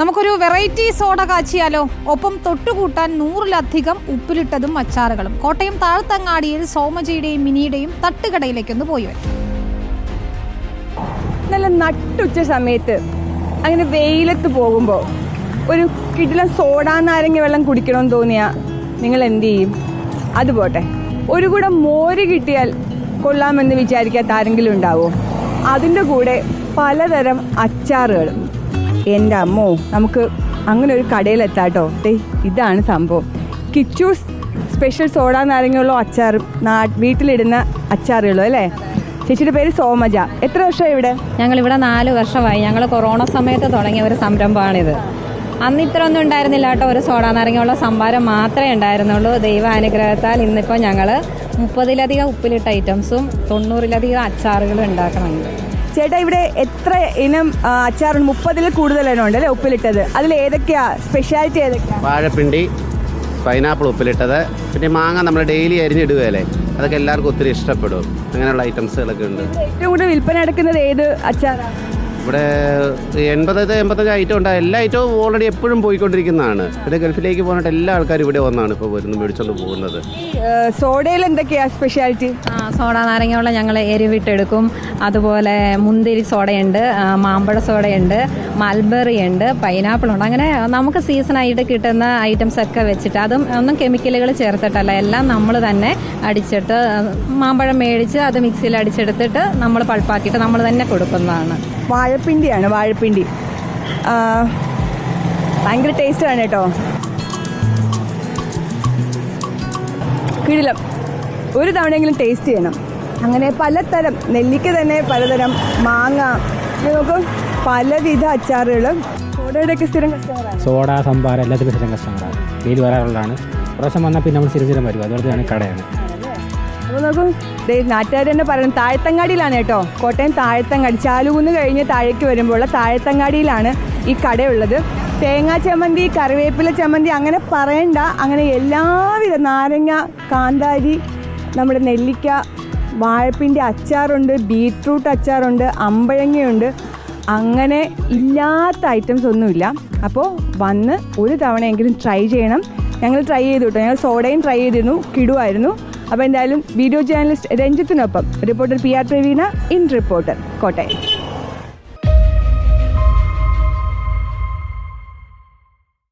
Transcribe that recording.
നമുക്കൊരു variety soda കാച്ചിയാലോ? ഒപ്പം തൊട്ടുകൂട്ടാൻ നൂറിലധികം ഉപ്പിലിട്ടതും അച്ചാറുകളും. കോട്ടയം താഴ്ത്തങ്ങാടിയിൽ സോമജിയുടെയും മിനിയുടെയും തട്ടുകടയിലേക്കൊന്ന് പോയി വരും. നല്ല നട്ടുച്ച സമയത്ത് അങ്ങനെ വെയിലത്ത് പോകുമ്പോൾ ഒരു കിടിലം സോഡാ നാരങ്ങ വെള്ളം കുടിക്കണമെന്ന് തോന്നിയാ നിങ്ങൾ എന്ത് ചെയ്യും? അത് പോട്ടെ. ഒരു കൂടെ മോര് കിട്ടിയാൽ കൊള്ളാമെന്ന് വിചാരിക്കാത്ത ആരെങ്കിലും ഉണ്ടാവോ? അതിന്റെ കൂടെ പലതരം അച്ചാറുകളും. എന്റെ അമ്മോ നമുക്ക് അങ്ങനെ ഒരു കടയിലെത്താട്ടോ ദേ ഇതാണ് സംഭവം. കിച്ചൂസ് സ്പെഷ്യൽ സോഡ നാരങ്ങയുള്ള അച്ചാർ വീട്ടിലിടുന്ന അച്ചാറുകളും അല്ലേ? ചേച്ചിയുടെ പേര് സോമജ. എത്ര വർഷമായി ഇവിടെ? ഞങ്ങൾ ഇവിടെ നാല് വർഷമായി. ഞങ്ങൾ കൊറോണ സമയത്ത് തുടങ്ങിയ ഒരു സംരംഭമാണിത്. അന്ന് ഇത്ര ഒന്നും ഉണ്ടായിരുന്നില്ല കേട്ടോ. ഒരു സോഡ നാരങ്ങയുള്ള സംഭാരം മാത്രമേ ഉണ്ടായിരുന്നുള്ളൂ. ദൈവ അനുഗ്രഹത്താൽ ഇന്നിപ്പോൾ ഞങ്ങൾ മുപ്പതിലധികം ഉപ്പിലിട്ട ഐറ്റംസും തൊണ്ണൂറിലധികം അച്ചാറുകളും ഉണ്ടാക്കണുണ്ട്. ചേട്ടാ ഇവിടെ എത്ര ഇനം അച്ചാറുണ്ട്? മുപ്പതിൽ കൂടുതൽ ഇനം ഉണ്ട് അല്ലേ ഉപ്പിലിട്ടത്? അതിൽ ഏതൊക്കെയാ? സ്പെഷ്യാലിറ്റി ഏതൊക്കെയാ? വാഴപ്പിണ്ടി പൈനാപ്പിൾ ഉപ്പിലിട്ടത്. പിന്നെ മാങ്ങ നമ്മൾ ഡെയിലി അരിഞ്ഞിടുകയല്ലേ അതൊക്കെ എല്ലാവർക്കും ഒത്തിരി ഇഷ്ടപ്പെടും. അങ്ങനെയുള്ള ഐറ്റംസുകളൊക്കെ ഉണ്ട്. ഏറ്റവും കൂടുതൽ വിൽപ്പന നടക്കുന്നത് ഏത് അച്ചാറാണ്? ഇവിടെ എൺപത് എൺപത്തഞ്ച് ഐറ്റം ഉണ്ട്. എല്ലാ ഐറ്റവും ഓൾറെഡി എപ്പോഴും പോയിക്കൊണ്ടിരിക്കുന്നതാണ്. പിന്നെ ഗൾഫിലേക്ക് പോകാനായിട്ട് എല്ലാ ആൾക്കാരും ഇവിടെ വന്നാണ് ഇപ്പോൾ വരുന്നത് മേടിച്ചുകൊണ്ട് പോകുന്നത്. സോഡയിൽ എന്തൊക്കെയാ സ്പെഷ്യാലിറ്റി സോഡ നാരങ്ങ നാരങ്ങയുള്ള ഞങ്ങൾ എരിവിട്ടെടുക്കും അതുപോലെ മുന്തിരി സോഡയുണ്ട് മാമ്പഴ സോഡയുണ്ട് മൽബറി ഉണ്ട് പൈനാപ്പിൾ ഉണ്ട്. അങ്ങനെ നമുക്ക് സീസണായിട്ട് കിട്ടുന്ന ഐറ്റംസ് ഒക്കെ വെച്ചിട്ട് അതും ഒന്നും കെമിക്കലുകൾ ചേർത്തിട്ടല്ല. എല്ലാം നമ്മൾ തന്നെ അടിച്ചിട്ട് മാമ്പഴം മേടിച്ച് അത് മിക്സിയിൽ അടിച്ചെടുത്തിട്ട് നമ്മൾ പൾപ്പാക്കിയിട്ട് നമ്മൾ തന്നെ കൊടുക്കുന്നതാണ്. വാഴപ്പിണ്ടിയാണ് വാഴപ്പിണ്ടി. ഭയങ്കര ടേസ്റ്റ് ആണ് കേട്ടോ. കിടിലം. ഒരു തവണയെങ്കിലും ടേസ്റ്റ് ചെയ്യണം. അങ്ങനെ പലതരം നെല്ലിക്ക തന്നെ പലതരം മാങ്ങ നമുക്ക് പലവിധ അച്ചാറുകളും സോഡയുടെയൊക്കെ സ്ഥിരം കസ്റ്റമറാണ് സോഡ സംഭാരം എല്ലാത്തിനും സ്ഥിരം കസ്റ്റമറാണ് ഡെയിലി വരാറുള്ളതാണ് പ്രാവശ്യം വന്നാൽ പിന്നെ നമ്മൾ സ്ഥിരം സ്ഥിരം വരും. തന്നെ കടയാണ്. അപ്പോൾ നോക്കും നാട്ടുകാർ തന്നെ പറയുന്നത് താഴത്തങ്ങാടിയിലാണ് കേട്ടോ. കോട്ടയം താഴത്തങ്ങാടി ചാലുകുന്ന് കഴിഞ്ഞ് താഴേക്ക് വരുമ്പോൾ താഴത്തങ്ങാടിയിലാണ് ഈ കടയുള്ളത്. തേങ്ങാ ചമ്മന്തി കറിവേപ്പില ചമ്മന്തി അങ്ങനെ പറയണ്ട. അങ്ങനെ എല്ലാവിധ നാരങ്ങ കാന്താരി നമ്മുടെ നെല്ലിക്ക വാഴപ്പിന്റെ അച്ചാറുണ്ട് ബീട്രൂട്ട് അച്ചാറുണ്ട് അമ്പഴങ്ങയുണ്ട്. അങ്ങനെ ഇല്ലാത്ത ഐറ്റംസ് ഒന്നുമില്ല. അപ്പോൾ വന്ന് ഒരു തവണയെങ്കിലും ട്രൈ ചെയ്യണം. ഞങ്ങൾ ട്രൈ ചെയ്തു കേട്ടോ. ഞങ്ങൾ സോഡയും ട്രൈ ചെയ്തിരുന്നു. കിടുവായിരുന്നു. അപ്പോൾ എന്തായാലും video journalist രഞ്ജിത്തിനൊപ്പം reporter P R Praveena in reporter Kottayam.